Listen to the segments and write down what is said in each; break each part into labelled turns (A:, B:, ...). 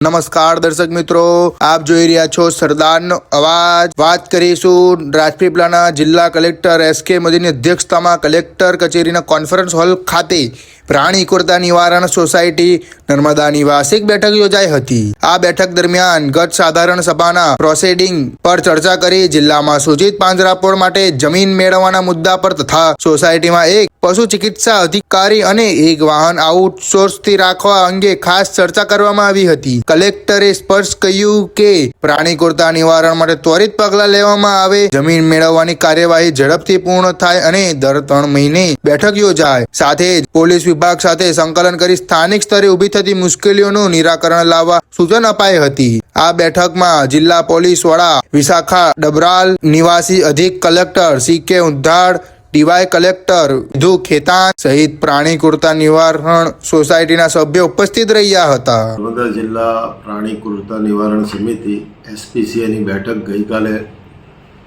A: નમસ્કાર દર્શક મિત્રો, આપ જોઈ રહ્યા છો સરદારનો અવાજ. વાત કરીશું રાજપીપળાના જિલ્લા કલેક્ટર એસ કે મોદીની અધ્યક્ષતામાં કલેક્ટર કચેરીના કોન્ફરન્સ હોલ ખાતે. પ્રાણી કુરતા નિવારણ સોસાયટી નર્મદાની વાર્ષિક બેઠક યોજાઈ હતી. આ બેઠક દરમિયાન ગત સાધારણ સભાના પ્રોસેડિંગ પર ચર્ચા કરી જિલ્લામાં સૂચિત પાંજરાપોળ માટે જમીન મેળવવાના મુદ્દા પર તથા સોસાયટીમાં એક પશુ ચિકિત્સા અધિકારી અને એક વાહન આઉટસોર્સથી રાખવા અંગે ખાસ ચર્ચા કરવામાં આવી હતી. કલેક્ટરે સ્પષ્ટ કહ્યું કે પ્રાણી કુરતા નિવારણ માટે ત્વરિત પગલાં લેવામાં આવે, જમીન મેળવવાની કાર્યવાહી ઝડપથી પૂર્ણ થાય અને દર ત્રણ મહિને બેઠક યોજાય. સાથે જ પોલીસ વિભાગ સાથે સંકલન કરી સ્થાનિક સ્તરે ઊભી થતી મુશ્કેલીઓનું નિરાકરણ લાવવા સૂચન અપાઈ હતી. આ બેઠકમાં જિલ્લા પોલીસ વડા વિશાખા ડબરાલ, નિવાસી અધિક કલેક્ટર સી કે ઉદ્ધાડ ડીવાય કલેક્ટર વિધુ ખેતાન સહિત પ્રાણી કુરતા નિવારણ સોસાયટીના સભ્યો ઉપસ્થિત રહ્યા હતા.
B: નર્મદા જિલ્લા પ્રાણી કુરતા નિવારણ સમિતિ એસપીસીએની બેઠક ગઈકાલે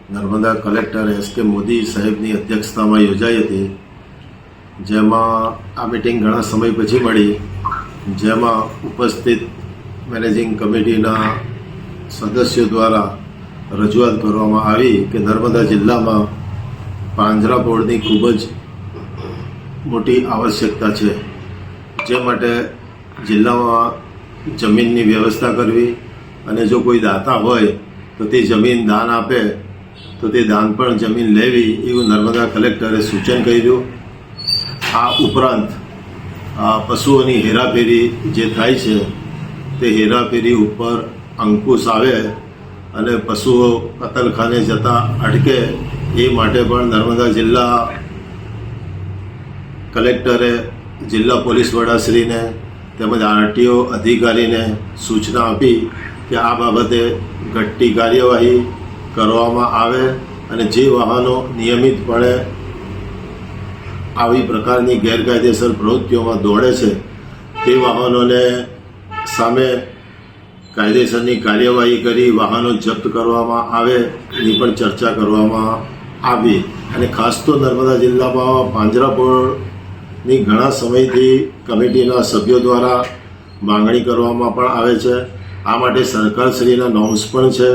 B: નર્મદા કલેક્ટર એસ કે મોદી સાહેબની અધ્યક્ષતામાં યોજાઈ હતી. જેમાં આ મિટિંગ ઘણા સમય પછી મળી. જેમાં ઉપસ્થિત મેનેજિંગ કમિટીના સદસ્યો દ્વારા રજૂઆત કરવામાં આવી કે નર્મદા જિલ્લામાં પાંજરાપોળની ખૂબ જ મોટી આવશ્યકતા છે. જે માટે જિલ્લામાં જમીનની વ્યવસ્થા કરવી અને જો કોઈ દાતા હોય તો તે જમીન દાન આપે, તો તે દાન પણ જમીન લેવી એવું નર્મદા કલેક્ટરે સૂચન કર્યું. આ ઉપરાંત પશુઓની હેરાફેરી જે થાય છે, તે હેરાફેરી ઉપર અંકુશ આવે અને પશુઓ કતલખાને જતા અટકે, એ માટે પણ નર્મદા જિલ્લા કલેક્ટરે જિલ્લા પોલીસ વડાશ્રીને તેમજ આરટીઓ અધિકારીને સૂચના આપી કે આ બાબતે ઘટતી કાર્યવાહી કરવામાં આવે અને જે વાહનો નિયમિતપણે આવી પ્રકારની ગેરકાયદેસર પ્રવૃત્તિઓમાં દોડે છે, તે વાહનોને સામે કાયદેસરની કાર્યવાહી કરી વાહનો જપ્ત કરવામાં આવે એની પણ ચર્ચા કરવામાં આવી. અને ખાસ તો નર્મદા જિલ્લામાં પાંજરાપોળની ઘણા સમયથી કમિટીના સભ્યો દ્વારા માંગણી કરવામાં પણ આવે છે. આ માટે સરકારશ્રીના નોમ્સ પણ છે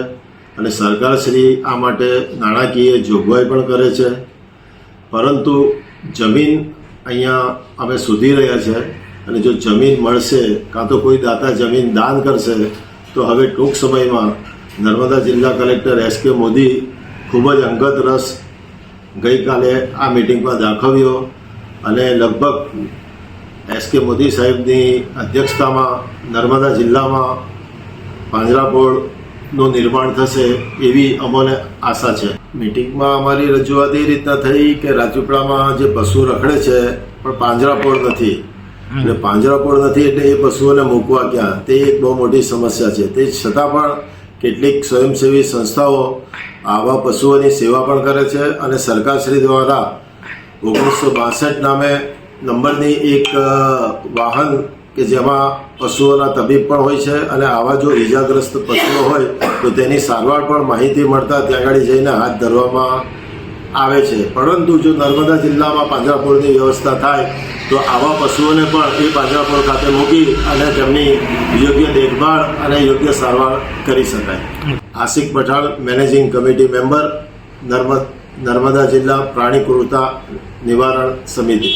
B: અને સરકારશ્રી આ માટે નાણાકીય જોગવાઈ પણ કરે છે. પરંતુ જમીન અહીંયા અમે શોધી રહ્યા છે અને જો જમીન મળશે, કાં તો કોઈ દાતા જમીન દાન કરશે, તો હવે ટૂંક સમયમાં નર્મદા જિલ્લા કલેક્ટર એસ કે મોદી ખૂબ જ અંગત રસ ગઈકાલે આ મિટિંગમાં દાખવ્યો અને લગભગ એસ કે મોદી સાહેબની અધ્યક્ષતામાં નર્મદા જિલ્લામાં પાંજરાપોળનું નિર્માણ થશે એવી અમને આશા છે. મિટિંગમાં અમારી રજૂઆત એ રીતના થઈ કે રાજપીપળામાં જે પશુ રખડે છે પણ પાંજરાપોળ નથી. એટલે પાંજરાપોળ નથી એટલે એ પશુઓને મૂકવા ક્યાં? તે એક બહુ મોટી સમસ્યા છે. તે છતાં પણ કેટલીક સ્વયંસેવી સંસ્થાઓ આવા પશુઓની સેવા પણ કરે છે અને સરકારશ્રી દ્વારા ઓગણીસો બાસઠ નામે નંબરની એક વાહન કે જેમાં પશુઓના તબીબ પણ હોય છે અને આવા જો ઈજાગ્રસ્ત પશુઓ હોય, તો તેની સારવાર પણ માહિતી મળતા ત્યાં આગળ જઈને હાથ ધરવામાં આવે છે. પરંતુ જો નર્મદા જિલ્લામાં પાંજરાપોળની વ્યવસ્થા થાય, તો આવા પશુઓને પણ એ પાંજરાપોળ ખાતે મૂકી અને તેમની યોગ્ય દેખભાળ અને યોગ્ય સારવાર કરી શકાય. Ashik Pathan, managing committee member, Narmad, Narmada જિલ્લા પ્રાણી ક્રૂરતા નિવારણ સમિતિ.